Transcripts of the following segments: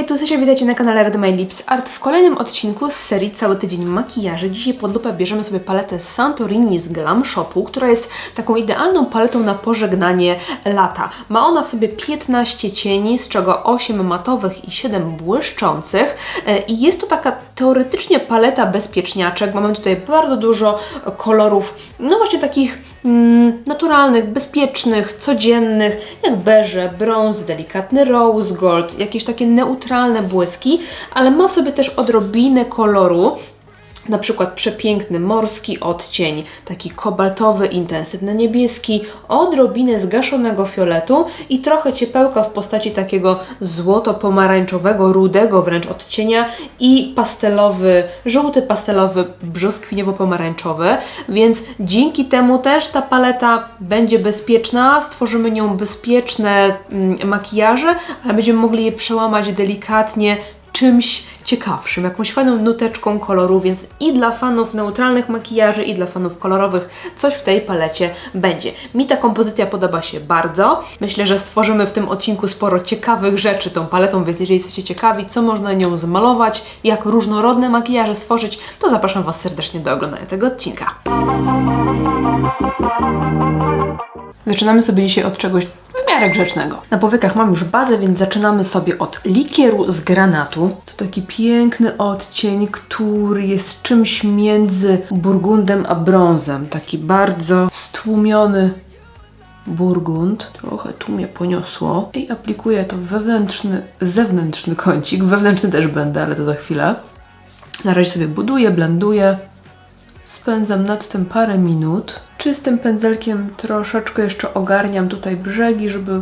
Hej, tu Sesia, witajcie na kanale Red My Lips Art. W kolejnym odcinku z serii Cały tydzień makijaży. Dzisiaj pod lupę bierzemy sobie paletę Santorini z Glam Shopu, która jest taką idealną paletą na pożegnanie lata. Ma ona w sobie 15 cieni, z czego 8 matowych i 7 błyszczących. E, I jest to taka teoretycznie paleta bezpieczniaczek. Mamy tutaj bardzo dużo kolorów, no właśnie takich mm, naturalnych, bezpiecznych, codziennych, jak beże, brąz, delikatny rose gold, jakieś takie neutralne błyski, ale ma w sobie też odrobinę koloru. Na przykład przepiękny morski odcień, taki kobaltowy, intensywny niebieski, odrobinę zgaszonego fioletu i trochę ciepełka w postaci takiego złoto-pomarańczowego, rudego wręcz odcienia i pastelowy, żółty pastelowy, brzoskwiniowo-pomarańczowy, więc dzięki temu też ta paleta będzie bezpieczna, stworzymy nią bezpieczne mm, makijaże, ale będziemy mogli je przełamać delikatnie czymś ciekawszym, jakąś fajną nuteczką koloru, więc i dla fanów neutralnych makijaży, i dla fanów kolorowych coś w tej palecie będzie. Mi ta kompozycja podoba się bardzo. Myślę, że stworzymy w tym odcinku sporo ciekawych rzeczy tą paletą, więc jeżeli jesteście ciekawi, co można nią zmalować, jak różnorodne makijaże stworzyć, to zapraszam Was serdecznie do oglądania tego odcinka. Zaczynamy sobie dzisiaj od czegoś miarę grzecznego. Na powiekach mam już bazę, więc zaczynamy sobie od likieru z granatu. To taki piękny odcień, który jest czymś między burgundem a brązem. Taki bardzo stłumiony burgund. Trochę tu mnie poniosło. I aplikuję to wewnętrzny, zewnętrzny kącik. Wewnętrzny też będę, ale to za chwilę. Na razie sobie buduję, blenduję. Spędzam nad tym parę minut. Czystym pędzelkiem troszeczkę jeszcze ogarniam tutaj brzegi, żeby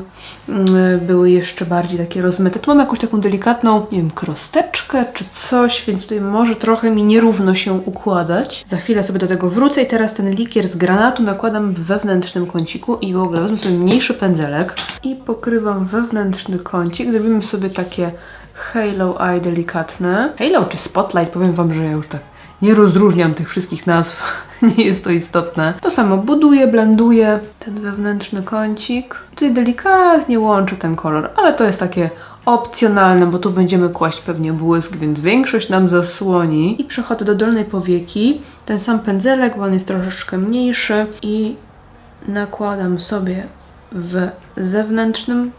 mm, były jeszcze bardziej takie rozmyte. Tu mam jakąś taką delikatną, nie wiem, krosteczkę czy coś, więc tutaj może trochę mi nierówno się układać. Za chwilę sobie do tego wrócę i teraz ten likier z granatu nakładam w wewnętrznym kąciku i w ogóle wezmę sobie mniejszy pędzelek i pokrywam wewnętrzny kącik. Zrobimy sobie takie halo eye delikatne. Halo czy spotlight, powiem Wam, że ja już tak nie rozróżniam tych wszystkich nazw, nie jest to istotne. To samo buduję, blenduję ten wewnętrzny kącik. Tutaj delikatnie łączę ten kolor, ale to jest takie opcjonalne, bo tu będziemy kłaść pewnie błysk, więc większość nam zasłoni. I przechodzę do dolnej powieki. Ten sam pędzelek, bo on jest troszeczkę mniejszy i nakładam sobie w zewnętrznym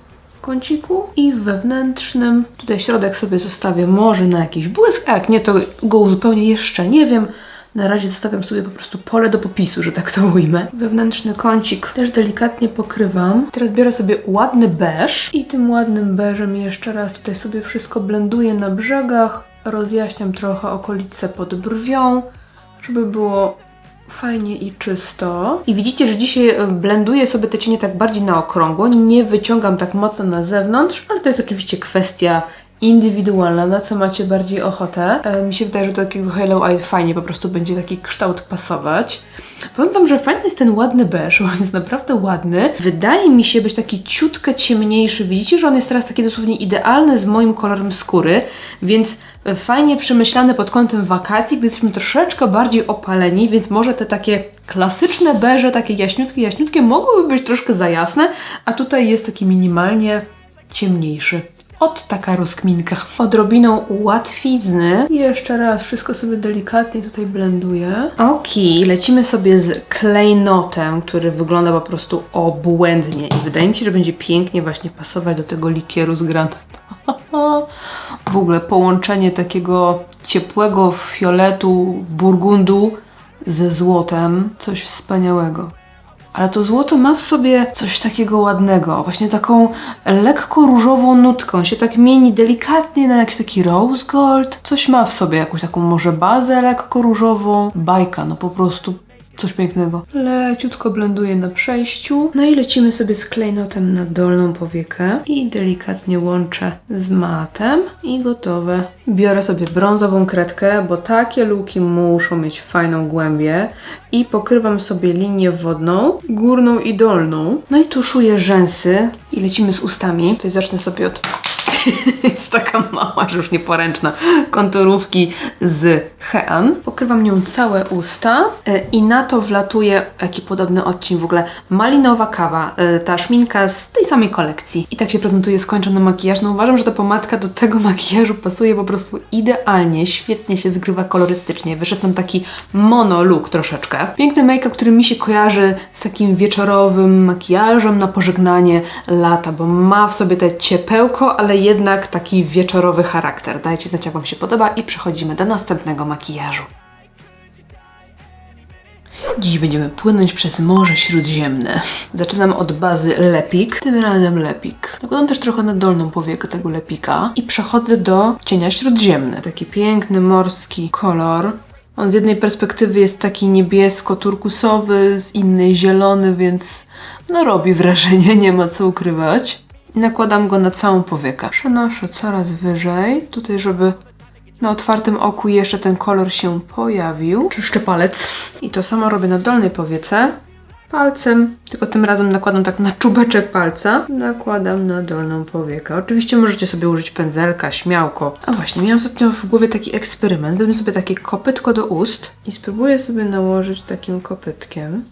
kąciku i wewnętrznym. Tutaj środek sobie zostawię może na jakiś błysk, a jak nie, to go uzupełnię jeszcze nie wiem. Na razie zostawiam sobie po prostu pole do popisu, że tak to ujmę. Wewnętrzny kącik też delikatnie pokrywam. Teraz biorę sobie ładny beż i tym ładnym beżem jeszcze raz tutaj sobie wszystko blenduję na brzegach. Rozjaśniam trochę okolice pod brwią, żeby było fajnie i czysto. I widzicie, że dzisiaj e, blenduję sobie te cienie tak bardziej na okrągło, nie wyciągam tak mocno na zewnątrz, ale to jest oczywiście kwestia indywidualna, na co macie bardziej ochotę. E, mi się wydaje, że do takiego Halo Eye fajnie po prostu będzie taki kształt pasować. Powiem Wam, że fajny jest ten ładny beż, on jest naprawdę ładny. Wydaje mi się być taki ciutkę ciemniejszy. Widzicie, że on jest teraz taki dosłownie idealny z moim kolorem skóry, więc fajnie przemyślany pod kątem wakacji, gdy jesteśmy troszeczkę bardziej opaleni, więc może te takie klasyczne beże, takie jaśniutkie, jaśniutkie mogłyby być troszkę za jasne, a tutaj jest taki minimalnie ciemniejszy. Od taka rozkminka. Odrobiną łatwizny. I jeszcze raz wszystko sobie delikatnie tutaj blenduję. Ok, lecimy sobie z klejnotem, który wygląda po prostu obłędnie. I wydaje mi się, że będzie pięknie właśnie pasować do tego likieru z granatu. W ogóle połączenie takiego ciepłego fioletu, burgundu ze złotem. Coś wspaniałego. Ale to złoto ma w sobie coś takiego ładnego, właśnie taką lekko różową nutką, się tak mieni delikatnie na jakiś taki rose gold. Coś ma w sobie, jakąś taką może bazę lekko różową. Bajka, no po prostu coś pięknego. Leciutko blenduję na przejściu. No i lecimy sobie z klejnotem na dolną powiekę i delikatnie łączę z matem i gotowe. Biorę sobie brązową kredkę, bo takie luki muszą mieć fajną głębię i pokrywam sobie linię wodną, górną i dolną. No i tuszuję rzęsy i lecimy z ustami. Tutaj zacznę sobie od jest taka mała, że już nieporęczna, konturówki z Hean. Pokrywam nią całe usta e, i na to wlatuje jaki podobny odcień w ogóle malinowa kawa, e, ta szminka z tej samej kolekcji. I tak się prezentuje skończony makijaż. No uważam, że ta pomadka do tego makijażu pasuje po prostu idealnie, świetnie się zgrywa kolorystycznie. Wyszedł nam taki mono look troszeczkę. Piękny make-up, który mi się kojarzy z takim wieczorowym makijażem na pożegnanie lata, bo ma w sobie te ciepełko, ale jednak taki wieczorowy charakter. Dajcie znać, jak Wam się podoba i przechodzimy do następnego makijażu. Dziś będziemy płynąć przez Morze Śródziemne. Zaczynam od bazy Lepik, tym razem Lepik. Nakładam też trochę na dolną powiekę tego Lepika i przechodzę do cienia śródziemny. Taki piękny morski kolor. On z jednej perspektywy jest taki niebiesko-turkusowy, z innej zielony, więc no robi wrażenie, nie ma co ukrywać. Nakładam go na całą powiekę. Przenoszę coraz wyżej, tutaj żeby na otwartym oku jeszcze ten kolor się pojawił. Czyszczę palec. I to samo robię na dolnej powiece. Palcem, tylko tym razem nakładam tak na czubeczek palca. Nakładam na dolną powiekę. Oczywiście możecie sobie użyć pędzelka, śmiałko. A właśnie, miałam ostatnio w głowie taki eksperyment. Wezmę sobie takie kopytko do ust i spróbuję sobie nałożyć takim kopytkiem.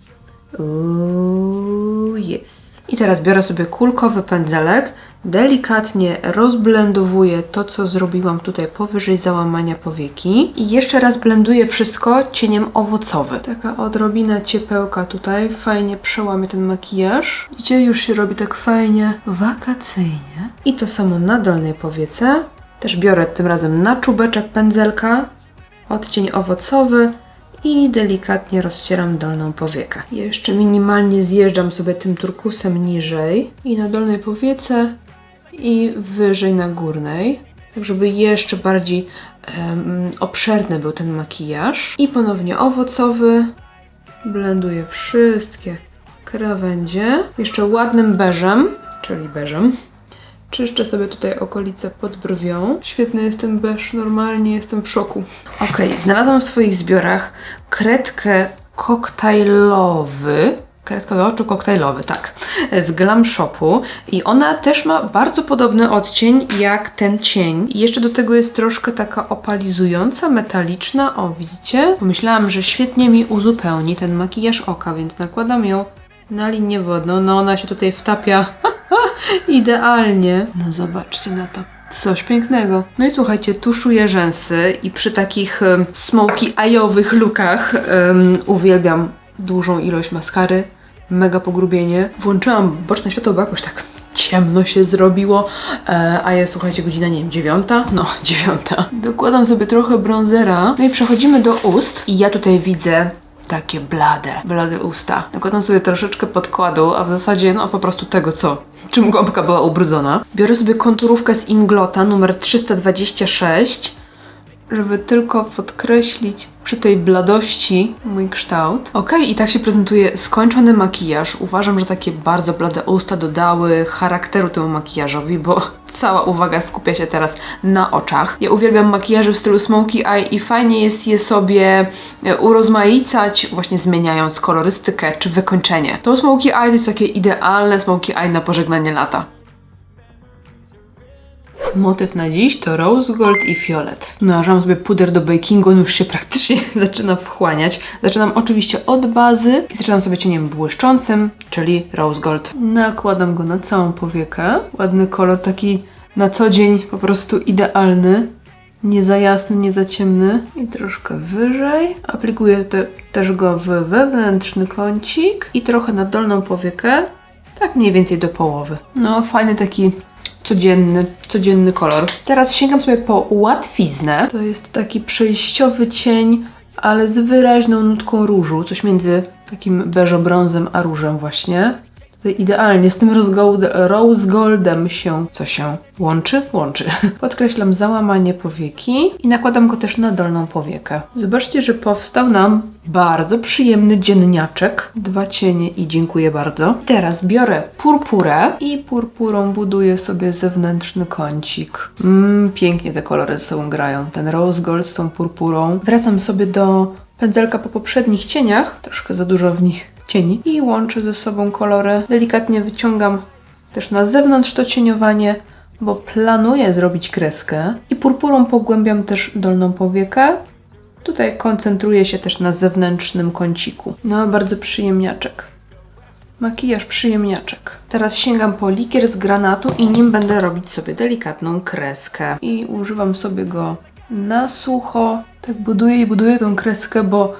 Uuu, jest. I teraz biorę sobie kulkowy pędzelek, delikatnie rozblendowuję to, co zrobiłam tutaj powyżej załamania powieki i jeszcze raz blenduję wszystko cieniem owocowym. Taka odrobina ciepełka tutaj, fajnie przełamie ten makijaż. Widzicie, już się robi tak fajnie wakacyjnie. I to samo na dolnej powiece. Też biorę tym razem na czubeczek pędzelka, odcień owocowy i delikatnie rozcieram dolną powiekę. Jeszcze minimalnie zjeżdżam sobie tym turkusem niżej i na dolnej powiece i wyżej na górnej, tak żeby jeszcze bardziej em, obszerny był ten makijaż. I ponownie owocowy, blenduję wszystkie krawędzie, jeszcze ładnym beżem, czyli beżem. Czyszczę sobie tutaj okolice pod brwią. Świetny jest ten beż, normalnie jestem w szoku. Ok, znalazłam w swoich zbiorach kredkę koktajlowy. Kredka do oczu koktajlowy, tak. Z Glam Shopu. I ona też ma bardzo podobny odcień jak ten cień. I jeszcze do tego jest troszkę taka opalizująca, metaliczna. O, widzicie? Pomyślałam, że świetnie mi uzupełni ten makijaż oka, więc nakładam ją na linię wodną. No ona się tutaj wtapia idealnie. No zobaczcie na to. Coś pięknego. No i słuchajcie, tuszuję rzęsy i przy takich smoky eye'owych lookach um, uwielbiam dużą ilość maskary, mega pogrubienie. Włączyłam boczne światło, bo jakoś tak ciemno się zrobiło, e, a jest, słuchajcie, godzina, nie wiem, dziewiąta? No, dziewiąta. Dokładam sobie trochę bronzera, no i przechodzimy do ust i ja tutaj widzę takie blade, blade usta. Nakładam sobie troszeczkę podkładu, a w zasadzie no po prostu tego, co czym gąbka była ubrudzona. Biorę sobie konturówkę z Inglota numer 326, żeby tylko podkreślić przy tej bladości mój kształt. Ok, i tak się prezentuje skończony makijaż. Uważam, że takie bardzo blade usta dodały charakteru temu makijażowi, bo cała uwaga skupia się teraz na oczach. Ja uwielbiam makijaże w stylu smokey eye i fajnie jest je sobie e, urozmaicać, właśnie zmieniając kolorystykę czy wykończenie. To smokey eye to jest takie idealne smokey eye na pożegnanie lata. Motyw na dziś to rose gold i fiolet. Nałożyłam sobie puder do bakingu, on już się praktycznie zaczyna wchłaniać. Zaczynam oczywiście od bazy i zaczynam sobie cieniem błyszczącym, czyli rose gold. Nakładam go na całą powiekę. Ładny kolor, taki na co dzień po prostu idealny. Nie za jasny, nie za ciemny. I troszkę wyżej. Aplikuję te, też go w wewnętrzny kącik i trochę na dolną powiekę. Tak mniej więcej do połowy. No, fajny taki codzienny, codzienny kolor. Teraz sięgam sobie po łatwiznę. To jest taki przejściowy cień, ale z wyraźną nutką różu, coś między takim beżobrązem a różem właśnie. Tutaj idealnie z tym rose, gold, rose goldem się, co się łączy? Łączy. Podkreślam załamanie powieki i nakładam go też na dolną powiekę. Zobaczcie, że powstał nam bardzo przyjemny dzienniaczek. Dwa cienie i dziękuję bardzo. Teraz biorę purpurę i purpurą buduję sobie zewnętrzny kącik. Mmm, pięknie te kolory ze sobą grają. Ten rose gold z tą purpurą. Wracam sobie do pędzelka po poprzednich cieniach. Troszkę za dużo w nich cieni. I łączę ze sobą kolory. Delikatnie wyciągam też na zewnątrz to cieniowanie. bo planuję zrobić kreskę i purpurą pogłębiam też dolną powiekę. Tutaj koncentruję się też na zewnętrznym kąciku. No, bardzo przyjemniaczek. Makijaż przyjemniaczek. Teraz sięgam po likier z granatu i nim będę robić sobie delikatną kreskę. I używam sobie go na sucho. Tak buduję i buduję tą kreskę, bo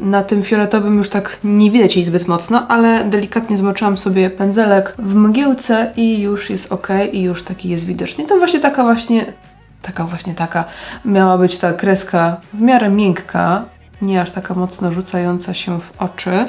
na tym fioletowym już tak nie widać jej zbyt mocno, ale delikatnie zmoczyłam sobie pędzelek w mgiełce i już jest ok i już taki jest widoczny. To właśnie taka właśnie, taka właśnie taka miała być ta kreska w miarę miękka, nie aż taka mocno rzucająca się w oczy.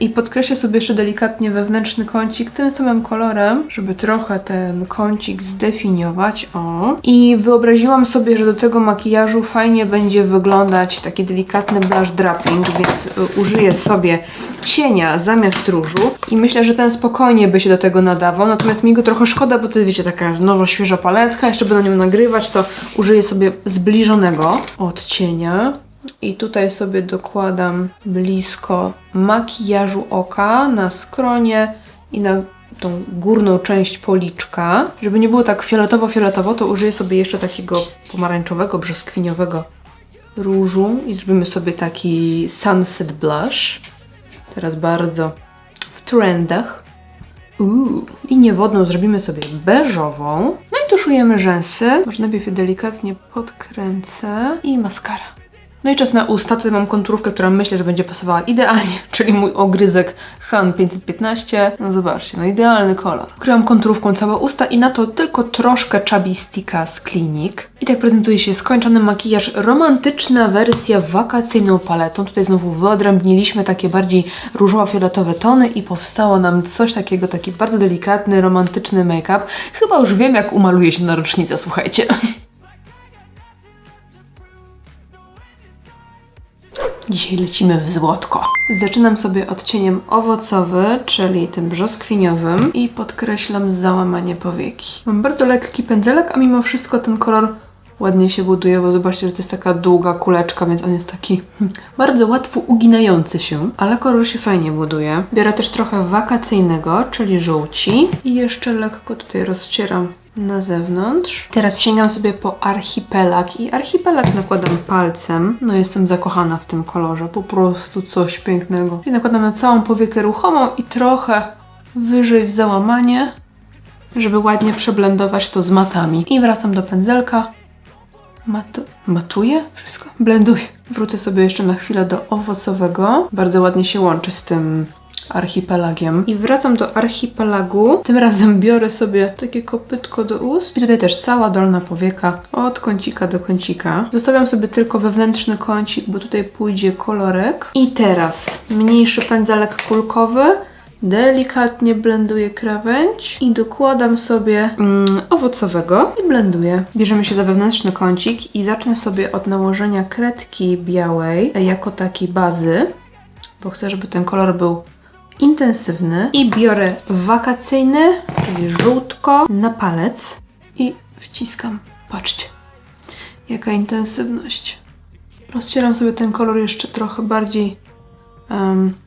I podkreślę sobie jeszcze delikatnie wewnętrzny kącik tym samym kolorem, żeby trochę ten kącik zdefiniować. O. I wyobraziłam sobie, że do tego makijażu fajnie będzie wyglądać taki delikatny blush draping, więc y, użyję sobie cienia zamiast różu i myślę, że ten spokojnie by się do tego nadawał, natomiast mi go trochę szkoda, bo to jest wiecie taka nowa, świeża paletka, jeszcze będę nią nagrywać, to użyję sobie zbliżonego odcienia. I tutaj sobie dokładam blisko makijażu oka na skronie i na tą górną część policzka. Żeby nie było tak fioletowo-fioletowo, to użyję sobie jeszcze takiego pomarańczowego, brzoskwiniowego różu i zrobimy sobie taki sunset blush. Teraz bardzo w trendach. Uuu, linię wodną zrobimy sobie beżową. No i tuszujemy rzęsy. Może najpierw je delikatnie podkręcę i maskara. No i czas na usta. Tutaj mam konturówkę, która myślę, że będzie pasowała idealnie, czyli mój ogryzek Han 515. No zobaczcie, no idealny kolor. Kryłam konturówką całe usta i na to tylko troszkę Chubby Sticka z Clinique. I tak prezentuje się skończony makijaż, romantyczna wersja wakacyjną paletą. Tutaj znowu wyodrębniliśmy takie bardziej różowo-fioletowe tony i powstało nam coś takiego, taki bardzo delikatny, romantyczny make-up. Chyba już wiem, jak umaluje się na rocznicę, słuchajcie. Dzisiaj lecimy w złotko. Zaczynam sobie odcieniem owocowy, czyli tym brzoskwiniowym i podkreślam załamanie powieki. Mam bardzo lekki pędzelek, a mimo wszystko ten kolor ładnie się buduje, bo zobaczcie, że to jest taka długa kuleczka, więc on jest taki hmm, bardzo łatwo uginający się, ale kolor się fajnie buduje. Biorę też trochę wakacyjnego, czyli żółci i jeszcze lekko tutaj rozcieram na zewnątrz. Teraz sięgam sobie po archipelag i archipelag nakładam palcem. No jestem zakochana w tym kolorze, po prostu coś pięknego. I nakładam na całą powiekę ruchomą i trochę wyżej w załamanie, żeby ładnie przeblendować to z matami. I wracam do pędzelka. Matu matuję? Wszystko? Blenduję. Wrócę sobie jeszcze na chwilę do owocowego. Bardzo ładnie się łączy z tym archipelagiem. I wracam do archipelagu. Tym razem biorę sobie takie kopytko do ust. I tutaj też cała dolna powieka od kącika do kącika. Zostawiam sobie tylko wewnętrzny kącik, bo tutaj pójdzie kolorek. I teraz mniejszy pędzelek kulkowy. Delikatnie blenduję krawędź i dokładam sobie mm, owocowego i blenduję. Bierzemy się za wewnętrzny kącik i zacznę sobie od nałożenia kredki białej jako takiej bazy, bo chcę, żeby ten kolor był intensywny. I biorę wakacyjny, czyli żółtko, na palec i wciskam. Patrzcie, jaka intensywność. Rozcieram sobie ten kolor jeszcze trochę bardziej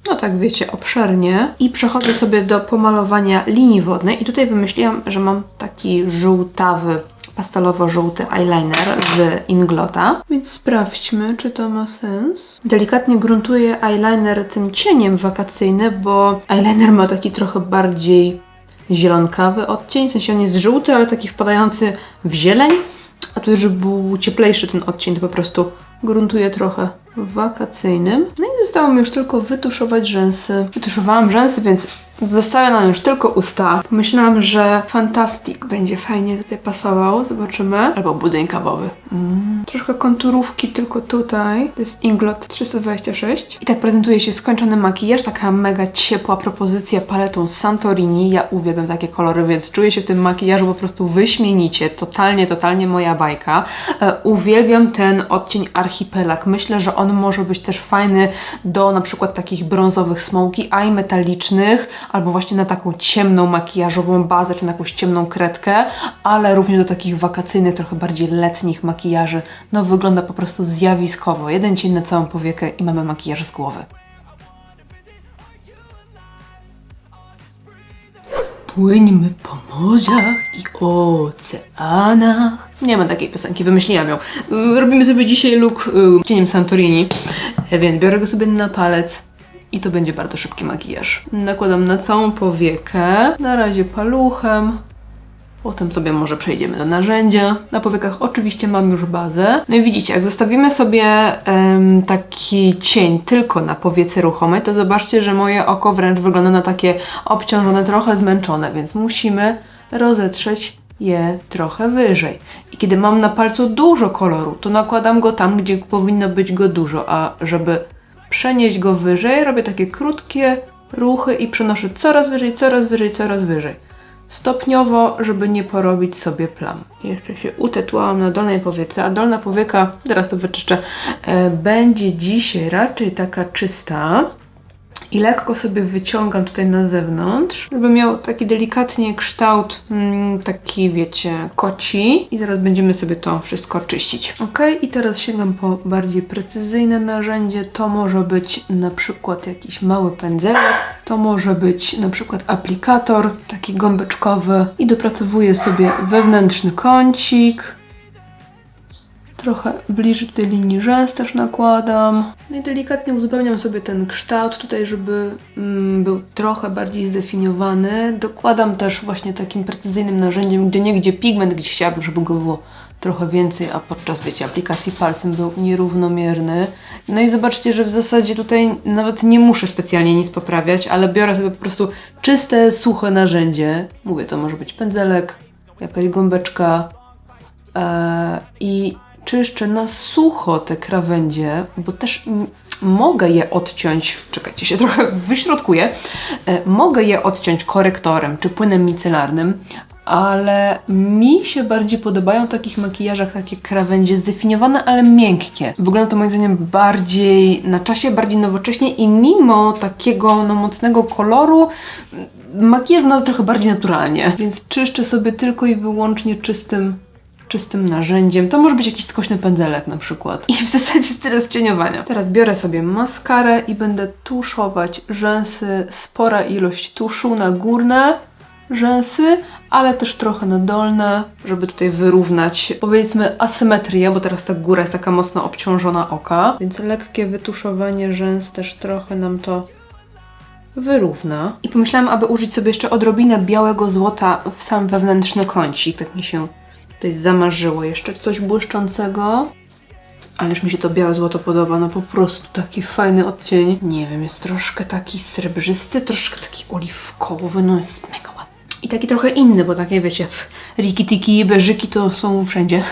no tak wiecie, obszernie. I przechodzę sobie do pomalowania linii wodnej. I tutaj wymyśliłam, że mam taki żółtawy, pastelowo-żółty eyeliner z Inglota, więc sprawdźmy, czy to ma sens. Delikatnie gruntuję eyeliner tym cieniem wakacyjny, bo eyeliner ma taki trochę bardziej zielonkawy odcień, w sensie on jest żółty, ale taki wpadający w zieleń, a tu żeby był cieplejszy ten odcień, to po prostu gruntuję trochę wakacyjnym. No i zostało mi już tylko wytuszować rzęsy. Wytuszowałam rzęsy, więc zostały nam już tylko usta. Pomyślałam, że Fantastic będzie fajnie tutaj pasował. Zobaczymy. Albo budyń kawowy. Mm. Troszkę konturówki tylko tutaj. To jest Inglot 326. I tak prezentuje się skończony makijaż. Taka mega ciepła propozycja paletą Santorini. Ja uwielbiam takie kolory, więc czuję się w tym makijażu po prostu wyśmienicie. Totalnie, totalnie moja bajka. E, uwielbiam ten odcień Archipelag. Myślę, że on może być też fajny do na przykład takich brązowych smoki eye metalicznych, albo właśnie na taką ciemną makijażową bazę, czy na jakąś ciemną kredkę, ale również do takich wakacyjnych, trochę bardziej letnich makijaży. No wygląda po prostu zjawiskowo. Jeden cień na całą powiekę i mamy makijaż z głowy. Płyńmy po morzach i oceanach. Nie ma takiej piosenki, wymyśliłam ją. Robimy sobie dzisiaj look y, cieniem Santorini, E, więc biorę go sobie na palec i to będzie bardzo szybki makijaż. Nakładam na całą powiekę, na razie paluchem, Potem sobie może przejdziemy do narzędzia. Na powiekach oczywiście mam już bazę. No i widzicie, jak zostawimy sobie taki cień tylko na powiece ruchomej, to zobaczcie, że moje oko wręcz wygląda na takie obciążone, trochę zmęczone, więc musimy rozetrzeć je trochę wyżej. I kiedy mam na palcu dużo koloru, to nakładam go tam, gdzie powinno być go dużo, a żeby przenieść go wyżej, robię takie krótkie ruchy i przenoszę coraz wyżej, coraz wyżej, coraz wyżej stopniowo, żeby nie porobić sobie plam. Jeszcze się utetłałam na dolnej powiece, a dolna powieka, teraz to wyczyszczę, e, będzie dzisiaj raczej taka czysta. I lekko sobie wyciągam tutaj na zewnątrz, żeby miał taki delikatnie kształt, mm, taki wiecie, koci. I zaraz będziemy sobie to wszystko czyścić. Ok, i teraz sięgam po bardziej precyzyjne narzędzie. To może być na przykład jakiś mały pędzelek, to może być na przykład aplikator, taki gąbeczkowy. I dopracowuję sobie wewnętrzny kącik. Trochę bliżej tutaj linii rzęs też nakładam. No i delikatnie uzupełniam sobie ten kształt tutaj, żeby mm, był trochę bardziej zdefiniowany. Dokładam też właśnie takim precyzyjnym narzędziem, gdzie nie gdzie pigment, gdzie chciałabym, żeby go było trochę więcej, a podczas, wiecie, aplikacji palcem był nierównomierny. No i zobaczcie, że w zasadzie tutaj nawet nie muszę specjalnie nic poprawiać, ale biorę sobie po prostu czyste, suche narzędzie. Mówię, to może być pędzelek, jakaś gąbeczka, Eee, I czyszczę na sucho te krawędzie, bo też mogę je odciąć, czekajcie, się trochę wyśrodkuję, e, mogę je odciąć korektorem czy płynem micelarnym, ale mi się bardziej podobają w takich makijażach takie krawędzie zdefiniowane, ale miękkie. Wygląda to moim zdaniem bardziej na czasie, bardziej nowocześnie i mimo takiego no, mocnego koloru makijaż wygląda trochę bardziej naturalnie. Więc czyszczę sobie tylko i wyłącznie czystym czystym narzędziem. To może być jakiś skośny pędzelek na przykład. I w zasadzie tyle z cieniowania. Teraz biorę sobie maskarę i będę tuszować rzęsy. Spora ilość tuszu na górne rzęsy, ale też trochę na dolne, żeby tutaj wyrównać powiedzmy asymetrię, bo teraz ta góra jest taka mocno obciążona oka. Więc lekkie wytuszowanie rzęs też trochę nam to wyrówna. I pomyślałam, aby użyć sobie jeszcze odrobinę białego złota w sam wewnętrzny kącik. Tak mi się tutaj zamarzyło. Jeszcze coś błyszczącego. Ależ mi się to białe złoto podoba, no po prostu taki fajny odcień. Nie wiem, jest troszkę taki srebrzysty, troszkę taki oliwkowy, no jest mega ładny. I taki trochę inny, bo takie wiecie, riki-tiki beżyki to są wszędzie.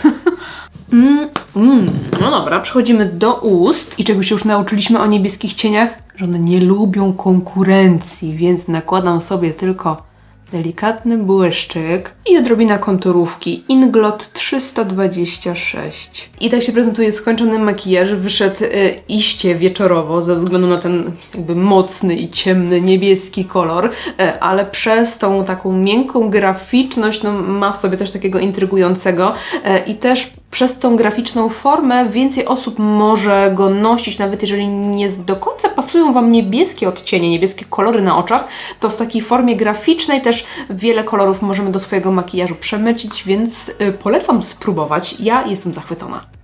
Mm, mm. No dobra, przechodzimy do ust. I czego się już nauczyliśmy o niebieskich cieniach? Że one nie lubią konkurencji, więc nakładam sobie tylko delikatny błyszczyk i odrobina konturówki Inglot 326. I tak się prezentuje skończony makijaż. Wyszedł y, iście wieczorowo ze względu na ten jakby mocny i ciemny niebieski kolor, y, ale przez tą taką miękką graficzność no, ma w sobie coś takiego intrygującego y, i też przez tą graficzną formę więcej osób może go nosić, nawet jeżeli nie do końca pasują Wam niebieskie odcienie, niebieskie kolory na oczach, to w takiej formie graficznej też wiele kolorów możemy do swojego makijażu przemycić, więc y, polecam spróbować. Ja jestem zachwycona.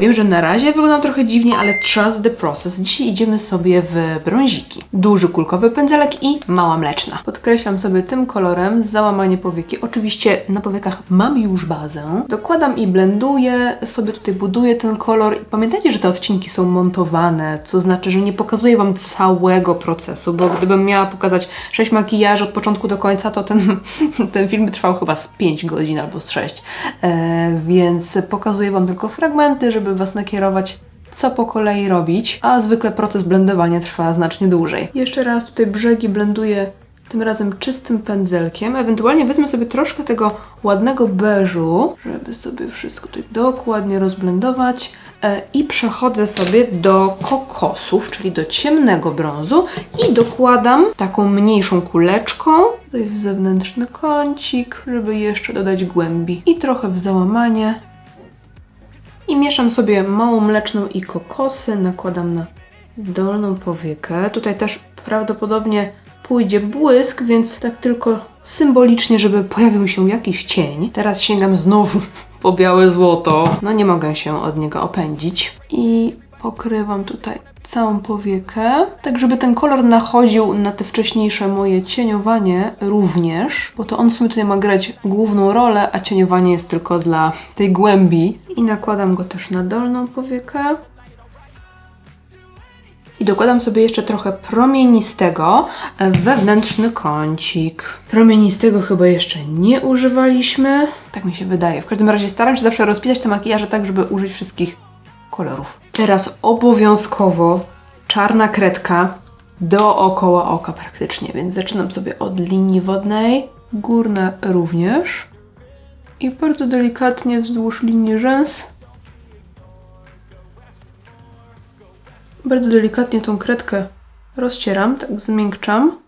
Wiem, że na razie wyglądam trochę dziwnie, ale trust the process. Dzisiaj idziemy sobie w brąziki. Duży kulkowy pędzelek i mała mleczna. Podkreślam sobie tym kolorem załamanie powieki. Oczywiście na powiekach mam już bazę. Dokładam i blenduję, sobie tutaj buduję ten kolor. I pamiętajcie, że te odcinki są montowane, co znaczy, że nie pokazuję Wam całego procesu, bo gdybym miała pokazać 6 makijaży od początku do końca, to ten, ten film by trwał chyba z 5 godzin albo z 6. E, więc pokazuję Wam tylko fragmenty, żeby Was nakierować co po kolei robić, a zwykle proces blendowania trwa znacznie dłużej. Jeszcze raz tutaj brzegi blenduję tym razem czystym pędzelkiem. Ewentualnie wezmę sobie troszkę tego ładnego beżu, żeby sobie wszystko tutaj dokładnie rozblendować e, i przechodzę sobie do kokosów, czyli do ciemnego brązu i dokładam taką mniejszą kuleczką tutaj w zewnętrzny kącik, żeby jeszcze dodać głębi i trochę w załamanie i mieszam sobie małą mleczną i kokosy, nakładam na dolną powiekę. Tutaj też prawdopodobnie pójdzie błysk, więc tak tylko symbolicznie, żeby pojawił się jakiś cień. Teraz sięgam znowu po białe złoto. No nie mogę się od niego opędzić. I pokrywam tutaj całą powiekę, tak żeby ten kolor nachodził na te wcześniejsze moje cieniowanie również, bo to on w sumie tutaj ma grać główną rolę, a cieniowanie jest tylko dla tej głębi. I nakładam go też na dolną powiekę. I dokładam sobie jeszcze trochę promienistego e, wewnętrzny kącik. Promienistego chyba jeszcze nie używaliśmy. Tak mi się wydaje. W każdym razie staram się zawsze rozpisać te makijaże tak, żeby użyć wszystkich kolorów. Teraz obowiązkowo czarna kredka dookoła oka praktycznie, więc zaczynam sobie od linii wodnej, górne również i bardzo delikatnie wzdłuż linii rzęs Bardzo delikatnie tą kredkę rozcieram, tak zmiękczam.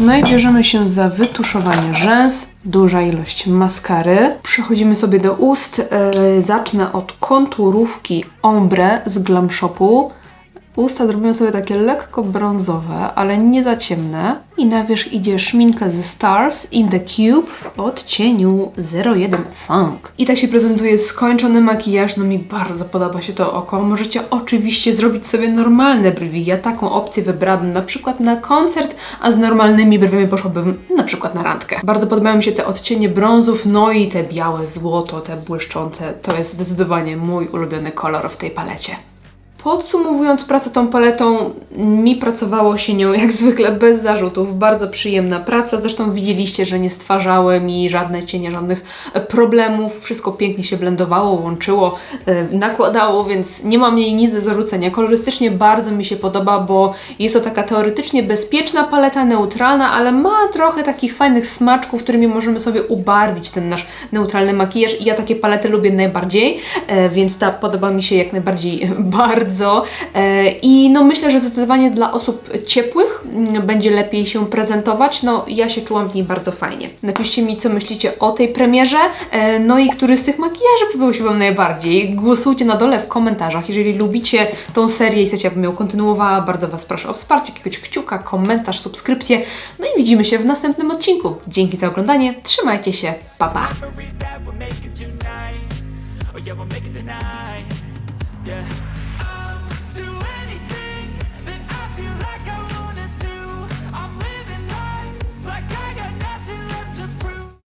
No i bierzemy się za wytuszowanie rzęs, duża ilość maskary. Przechodzimy sobie do ust. Yy, zacznę od konturówki ombre z Glam Shopu. Usta zrobimy sobie takie lekko brązowe, ale nie za ciemne. I na wierzch idzie szminka ze Stars in the Cube w odcieniu 01 Funk. I tak się prezentuje skończony makijaż. No mi bardzo podoba się to oko. Możecie oczywiście zrobić sobie normalne brwi. Ja taką opcję wybrałabym na przykład na koncert, a z normalnymi brwiami poszłabym na przykład na randkę. Bardzo podobają mi się te odcienie brązów, no i te białe złoto, te błyszczące. To jest zdecydowanie mój ulubiony kolor w tej palecie. Podsumowując pracę tą paletą, mi pracowało się nią jak zwykle bez zarzutów. Bardzo przyjemna praca. Zresztą widzieliście, że nie stwarzały mi żadne cienie, żadnych problemów. Wszystko pięknie się blendowało, łączyło, e, nakładało, więc nie mam jej nic do zarzucenia. Kolorystycznie bardzo mi się podoba, bo jest to taka teoretycznie bezpieczna paleta, neutralna, ale ma trochę takich fajnych smaczków, którymi możemy sobie ubarwić ten nasz neutralny makijaż. I ja takie palety lubię najbardziej, e, więc ta podoba mi się jak najbardziej bardzo. E, I no myślę, że zdecydowanie dla osób ciepłych mm, będzie lepiej się prezentować. No ja się czułam w niej bardzo fajnie. Napiszcie mi, co myślicie o tej premierze, e, no i który z tych makijaży podobał się Wam najbardziej. Głosujcie na dole w komentarzach. Jeżeli lubicie tą serię i chcecie, abym ją kontynuowała, bardzo Was proszę o wsparcie, jakiegoś kciuka, komentarz, subskrypcję. No i widzimy się w następnym odcinku. Dzięki za oglądanie, trzymajcie się, pa pa! Oh yeah, we'll make it tonight.